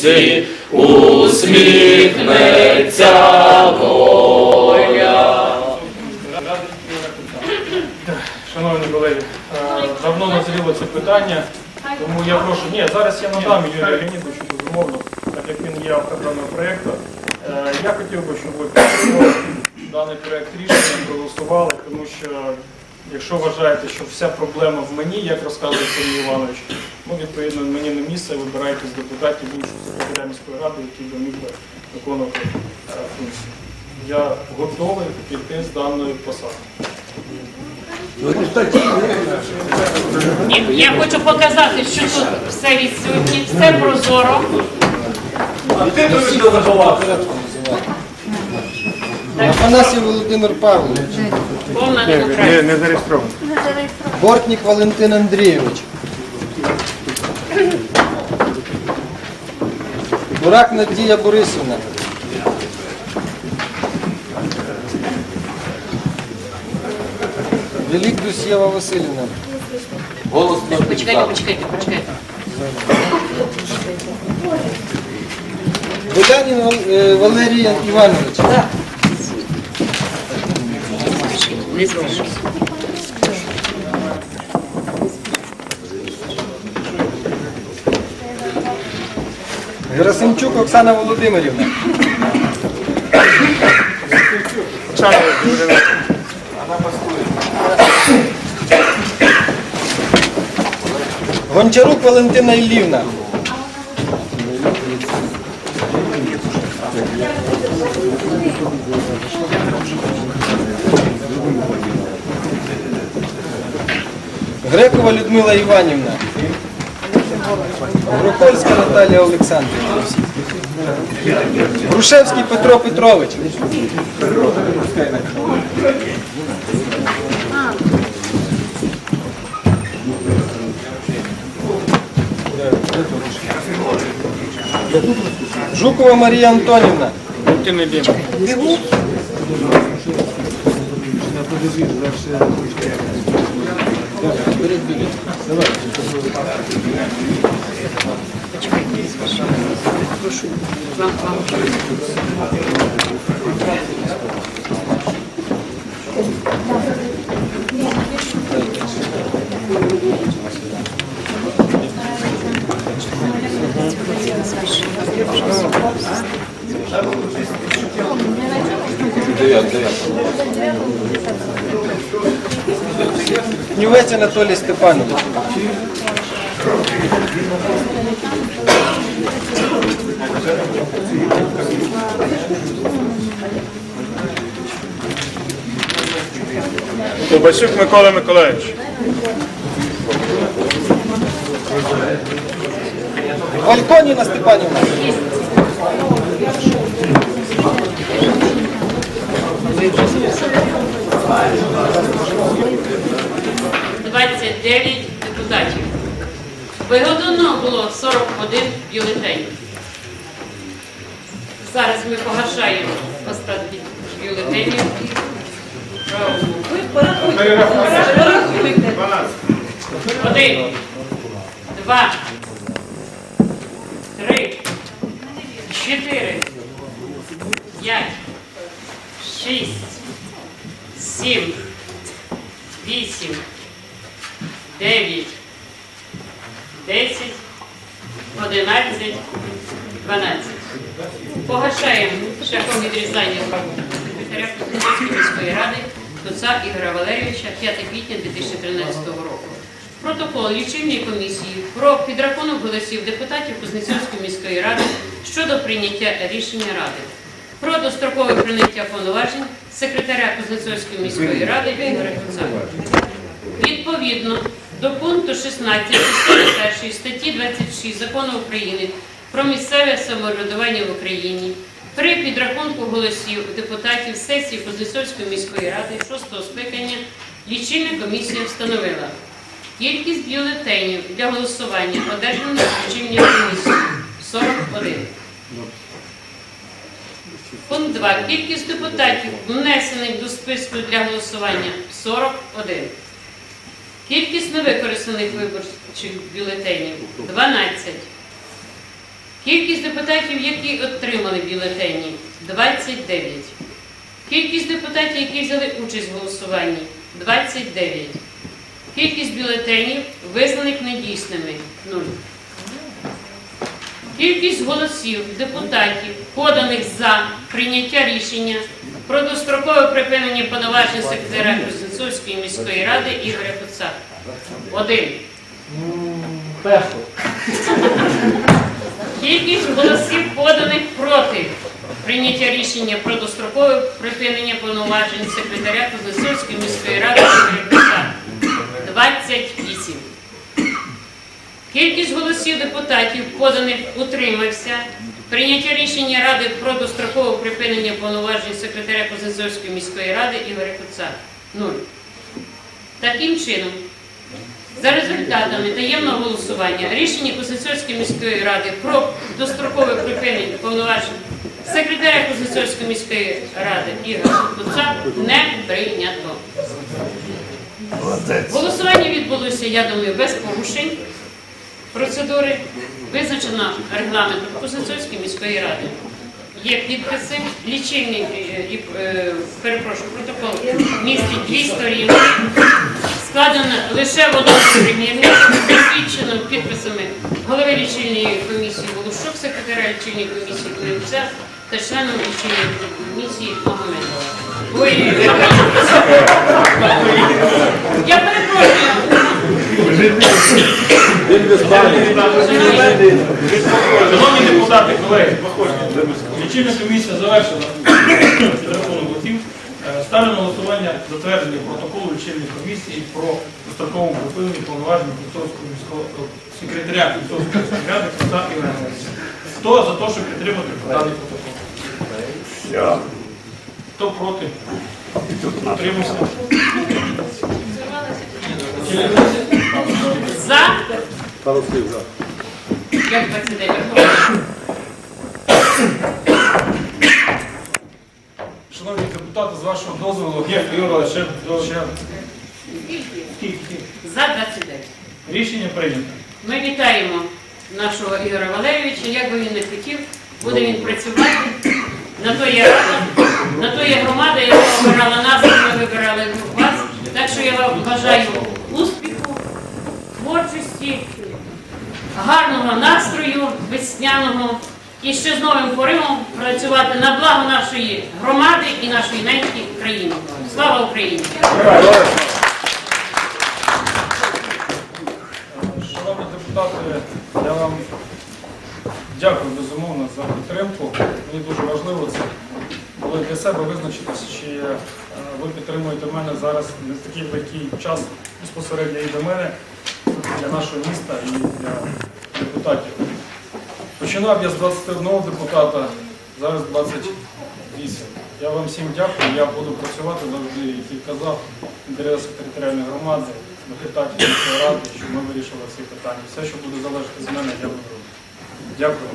сонці усміхнеться доля. Шановні колеги, е, давно назріло це питання, тому я прошу, ні, зараз я надам Юрію Леонідовичу, безумовно, так як він є автором даного проєкту. Е, Я хотів би, щоб ви даний проєкт рішення, проголосували, тому що якщо вважаєте, що вся проблема в мені, як розказує Сергій Іванович, ну, відповідно, мені не місце, вибирайте з депутатів іншого секретаря міської ради, який би міг би виконувати функцію. Я готовий піти з даної посади. Ні, я хочу показати, що тут все відсутнє, все прозоро. Афанасів Володимир Павлович, демократія. не зареєстровано. Бортник Валентин Андрійович. Бурак Надія Борисівна. Велик Дусєва Васильівна. Почекайте, почекайте, почекайте. Булянін е, Валерій Іванович. Не зможу. Герасимчук Оксана Володимирівна. Гончарук Валентина Іллівна. Грекова Людмила Іванівна. Грохольська Наталія Олександрівна. Грушевський Петро Петрович. Жукова Марія Антонівна. Вам, вам. Кнювець Анатолій Степанович. Ковбасюк Микола Миколаївич. Вальконіна Степанівна. – 29 депутатів. Вигодовано було 41 бюлетенів. Зараз ми погашаємо остатки бюлетенів. Один, два, три, чотири, п'ять, шість, сім, вісім, дев'ять, десять, одинадцять, дванадцять. Погашаємо шляхом відрізання секретаря Костянтинської міської ради Туца Ігоря Валерійовича 5 квітня 2013 року. Протокол лічильної комісії про підрахунок голосів депутатів Кузнецівської міської ради щодо прийняття рішення ради. Про дострокове прийняття повноважень секретаря Кузнецівської міської ради Ігоря Туца. Відповідно до пункту 16 частини 1 статті 26 Закону України про місцеве самоврядування в Україні при підрахунку голосів депутатів сесії Кузнецовської міської ради 6 скликання лічильна комісія встановила кількість бюлетенів для голосування одержаних лічильною комісією 41. Пункт 2. Кількість депутатів, внесених до списку для голосування 41. Кількість невикористаних виборчих бюлетенів 12. Кількість депутатів, які отримали бюлетені 29. Кількість депутатів, які взяли участь в голосуванні 29. Кількість бюлетенів, визнаних недійсними 0. Кількість голосів депутатів, поданих за прийняття рішення про дострокове припинення повноважень секретаря Кузнецовської міської ради Ігоря Куца. Один. Першу. Кількість голосів поданих проти прийняття рішення про дострокове припинення повноважень секретаря Кузнецовської міської ради Ігоря Куца. 28. Кількість голосів депутатів, поданих утримався. Прийняття рішення Ради про дострокове припинення повноважень секретаря Кузнецовської міської ради Ігоря Куца. 0. Таким чином, за результатами таємного голосування рішення Кузнецовської міської ради про дострокове припинення повноважень секретаря Кузнецовської міської ради Ігоря Куца не прийнято. Голосування відбулося, я думаю, без порушень процедури, визначено регламентом Кузнецовської міської ради. Є підписи, лічильник, е, е, перепрошую, протокол містить дві сторінки, складено лише в одному примірнику, засвідчено підписами голови лічильної комісії Волошук, секретаря лічильної комісії Кулевця та членом лічильної комісії Магомедова. Ой, я перепрошую. Шановні депутати, колеги, виходьте. Лічильна комісія завершена телефоном голосів. Е, Ставлю на голосування затвердження протоколу лічильної комісії про дострокову припинення повноважень Куцовського міського е, секретаря міської ради Коста Івана. Хто за те, щоб підтримати даний протокол? Хто проти? Утримався? За. Як 29. Шановні депутати, з вашого дозволу, Юра, ще, ще скільки? За 29. Рішення прийнято. Ми вітаємо нашого Ігоря Валерійовича. Як би він не хотів, буде він працювати. На то є рада, на то є громада, яка обирала нас, ми вибирали вас. Так що я вам бажаю успіху, творчості, гарного настрою, весняного і ще з новим поривом працювати на благо нашої громади і нашої неньки країни. Слава Україні! Шановні депутати, я вам дякую безумовно за підтримку. Мені дуже важливо це було для себе визначитися, чи е, ви підтримуєте мене зараз не такий великий час безпосередньо і до мене, для нашого міста і для депутатів. Починав я з 21 депутата, зараз 28. Я вам всім дякую. Я буду працювати завжди, як і казав, інтереси територіальної громади, депутатів міської ради, щоб ми вирішили всі питання. Все, що буде залежати з мене, я буду. Дякую.